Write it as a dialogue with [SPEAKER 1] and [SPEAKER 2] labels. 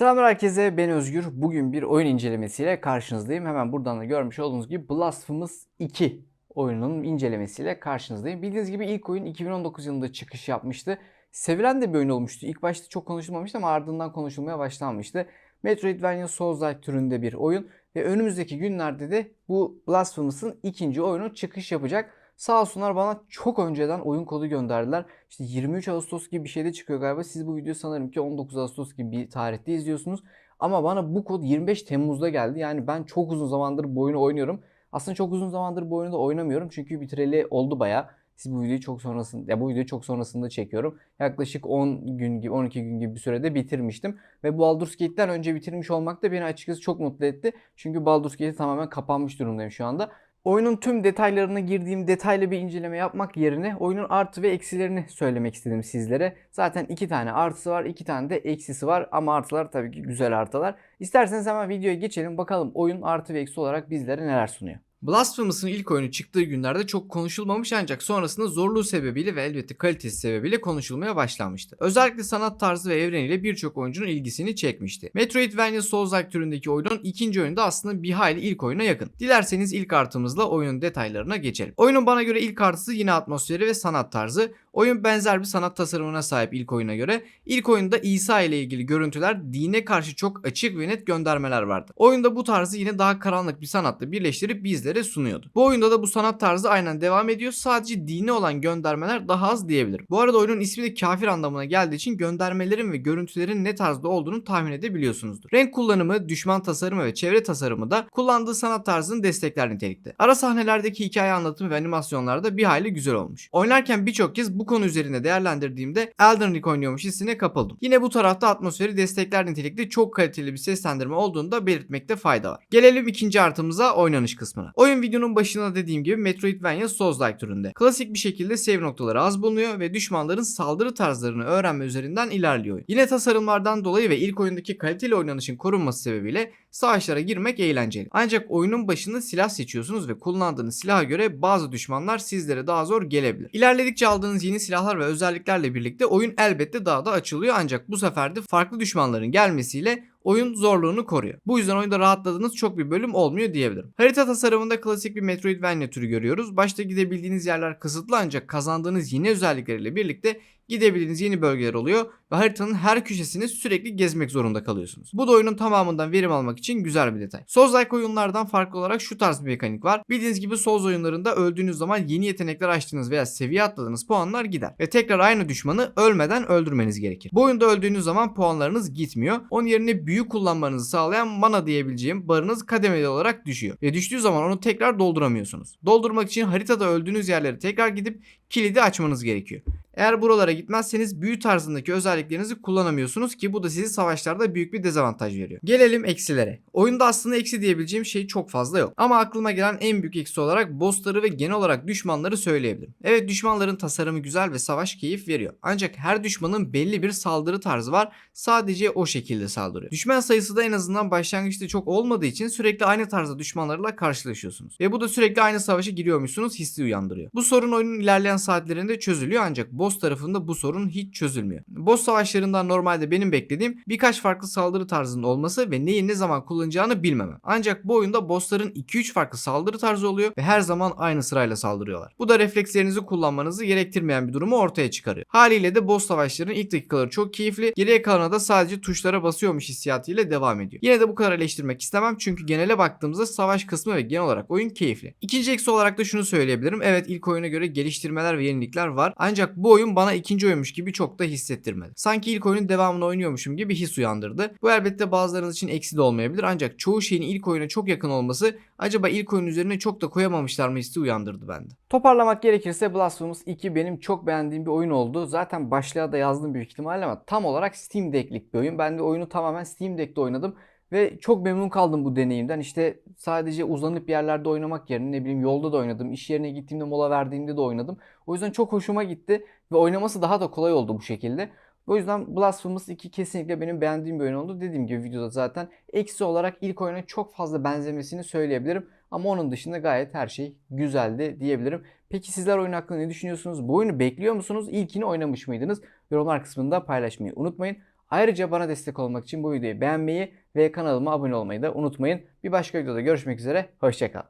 [SPEAKER 1] Selamlar herkese ben Özgür. Bugün bir oyun incelemesiyle karşınızdayım. Hemen buradan da görmüş olduğunuz gibi Blasphemous 2 oyununun incelemesiyle karşınızdayım. Bildiğiniz gibi ilk oyun 2019 yılında çıkış yapmıştı. Sevilen de bir oyun olmuştu. İlk başta çok konuşulmamıştı ama ardından konuşulmaya başlanmıştı. Metroidvania Souls-like türünde bir oyun ve önümüzdeki günlerde de bu Blasphemous'ın ikinci oyunu çıkış yapacak. Sağ olsunlar bana çok önceden oyun kodu gönderdiler. İşte 23 Ağustos gibi bir şeyde çıkıyor galiba. Siz bu videoyu sanırım ki 19 Ağustos gibi bir tarihte izliyorsunuz. Ama bana bu kod 25 Temmuz'da geldi. Yani ben çok uzun zamandır bu oyunu oynuyorum. Aslında çok uzun zamandır bu oyunu da oynamıyorum. Çünkü bitireli oldu baya. Siz bu videoyu çok sonrasında ya bu videoyu çok sonrasında çekiyorum. Yaklaşık 10 gün gibi 12 gün gibi bir sürede bitirmiştim ve bu Baldur's Gate'den önce bitirmiş olmak da beni açıkçası çok mutlu etti. Çünkü Baldur's Gate tamamen kapanmış durumdayım şu anda. Oyunun tüm detaylarına girdiğim detaylı bir inceleme yapmak yerine oyunun artı ve eksilerini söylemek istedim sizlere. Zaten iki tane artısı var, iki tane de eksisi var ama artılar tabii ki güzel artılar. İsterseniz hemen videoya geçelim bakalım oyun artı ve eksi olarak bizlere neler sunuyor. Blasphemous'ın ilk oyunu çıktığı günlerde çok konuşulmamış ancak sonrasında zorluğu sebebiyle ve elbette kalitesi sebebiyle konuşulmaya başlanmıştı. Özellikle sanat tarzı ve evreniyle birçok oyuncunun ilgisini çekmişti. Metroidvania Souls-like türündeki oyunun ikinci oyunu da aslında bir hayli ilk oyuna yakın. Dilerseniz ilk artımızla oyunun detaylarına geçelim. Oyunun bana göre ilk artısı yine atmosferi ve sanat tarzı. Oyun benzer bir sanat tasarımına sahip ilk oyuna göre. İlk oyunda İsa ile ilgili görüntüler dine karşı çok açık ve net göndermeler vardı. Oyunda bu tarzı yine daha karanlık bir sanatla birleştirip bizlere sunuyordu. Bu oyunda da bu sanat tarzı aynen devam ediyor. Sadece dine olan göndermeler daha az diyebilirim. Bu arada oyunun ismi de kafir anlamına geldiği için göndermelerin ve görüntülerin ne tarzda olduğunu tahmin edebiliyorsunuzdur. Renk kullanımı, düşman tasarımı ve çevre tasarımı da kullandığı sanat tarzını destekler nitelikte. Ara sahnelerdeki hikaye anlatımı ve animasyonlar da bir hayli güzel olmuş. Oynarken birçok kez bu konu üzerinde değerlendirdiğimde Elden Ring oynuyormuş hissine kapıldım. Yine bu tarafta atmosferi destekler nitelikte çok kaliteli bir seslendirme olduğunu da belirtmekte fayda var. Gelelim ikinci artımıza oynanış kısmına. Oyun videonun başında dediğim gibi Metroidvania Souls-like türünde. Klasik bir şekilde save noktaları az bulunuyor ve düşmanların saldırı tarzlarını öğrenme üzerinden ilerliyor. Yine tasarımlardan dolayı ve ilk oyundaki kaliteli oynanışın korunması sebebiyle savaşlara girmek eğlenceli. Ancak oyunun başında silah seçiyorsunuz ve kullandığınız silaha göre bazı düşmanlar sizlere daha zor gelebilir. İlerledikçe aldığınız yeni silahlar ve özelliklerle birlikte oyun elbette daha da açılıyor ancak bu sefer de farklı düşmanların gelmesiyle oyun zorluğunu koruyor. Bu yüzden oyunda rahatladığınız çok bir bölüm olmuyor diyebilirim. Harita tasarımında klasik bir Metroidvania türü görüyoruz. Başta gidebildiğiniz yerler kısıtlı ancak kazandığınız yeni özellikleriyle birlikte gidebildiğiniz yeni bölgeler oluyor ve haritanın her köşesini sürekli gezmek zorunda kalıyorsunuz. Bu da oyunun tamamından verim almak için güzel bir detay. Souls-like oyunlardan farklı olarak şu tarz bir mekanik var. Bildiğiniz gibi Souls oyunlarında öldüğünüz zaman yeni yetenekler açtığınız veya seviye atladığınız puanlar gider ve tekrar aynı düşmanı ölmeden öldürmeniz gerekir. Bu oyunda öldüğünüz zaman puanlarınız gitmiyor. Onun yerine büyü kullanmanızı sağlayan mana diyebileceğim barınız kademeli olarak düşüyor ve düştüğü zaman onu tekrar dolduramıyorsunuz. Doldurmak için haritada öldüğünüz yerlere tekrar gidip kilidi açmanız gerekiyor. Eğer buralara gitmezseniz büyü tarzındaki özelliklerinizi kullanamıyorsunuz ki bu da sizi savaşlarda büyük bir dezavantaj veriyor. Gelelim eksilere. Oyunda aslında eksi diyebileceğim şey çok fazla yok. Ama aklıma gelen en büyük eksi olarak bossları ve genel olarak düşmanları söyleyebilirim. Evet düşmanların tasarımı güzel ve savaş keyif veriyor. Ancak her düşmanın belli bir saldırı tarzı var. Sadece o şekilde saldırıyor. Düşman sayısı da en azından başlangıçta çok olmadığı için sürekli aynı tarzda düşmanlarla karşılaşıyorsunuz. Ve bu da sürekli aynı savaşa giriyormuşsunuz hissi uyandırıyor. Bu sorun oyunun ilerleyen saatlerinde çözülüyor ancak boss tarafında bu sorun hiç çözülmüyor. Boss savaşlarından normalde benim beklediğim birkaç farklı saldırı tarzının olması ve neyi ne zaman kullanacağını bilmemem. Ancak bu oyunda bossların 2-3 farklı saldırı tarzı oluyor ve her zaman aynı sırayla saldırıyorlar. Bu da reflekslerinizi kullanmanızı gerektirmeyen bir durumu ortaya çıkarıyor. Haliyle de boss savaşlarının ilk dakikaları çok keyifli, geriye kalanı da sadece tuşlara basıyormuş hissiyatıyla devam ediyor. Yine de bu kadar eleştirmek istemem çünkü genele baktığımızda savaş kısmı ve genel olarak oyun keyifli. İkinci eksi olarak da şunu söyleyebilirim. Evet ilk oyuna göre geliştirmeler ve yenilikler var. Ancak bu oyun bana ikinci oyunmuş gibi çok da hissettirmedi. Sanki ilk oyunun devamını oynuyormuşum gibi his uyandırdı. Bu elbette bazılarınız için eksi de olmayabilir ancak çoğu şeyin ilk oyuna çok yakın olması acaba ilk oyun üzerine çok da koyamamışlar mı hissi uyandırdı bende. Toparlamak gerekirse Blasphemous 2 benim çok beğendiğim bir oyun oldu. Zaten başlığa da yazdım büyük ihtimalle ama tam olarak Steam Deck'lik bir oyun. Ben de oyunu tamamen Steam Deck'te oynadım. Ve çok memnun kaldım bu deneyimden. İşte sadece uzanıp yerlerde oynamak yerine ne bileyim yolda da oynadım. iş yerine gittiğimde mola verdiğimde de oynadım. O yüzden çok hoşuma gitti ve oynaması daha da kolay oldu bu şekilde. O yüzden Blasphemous 2 kesinlikle benim beğendiğim bir oyun oldu. Dediğim gibi videoda zaten eksi olarak ilk oyuna çok fazla benzemesini söyleyebilirim. Ama onun dışında gayet her şey güzeldi diyebilirim. Peki sizler oyun hakkında ne düşünüyorsunuz? Bu oyunu bekliyor musunuz? İlkini oynamış mıydınız? Yorumlar kısmında paylaşmayı unutmayın. Ayrıca bana destek olmak için bu videoyu beğenmeyi ve kanalıma abone olmayı da unutmayın. Bir başka videoda görüşmek üzere. Hoşçakalın.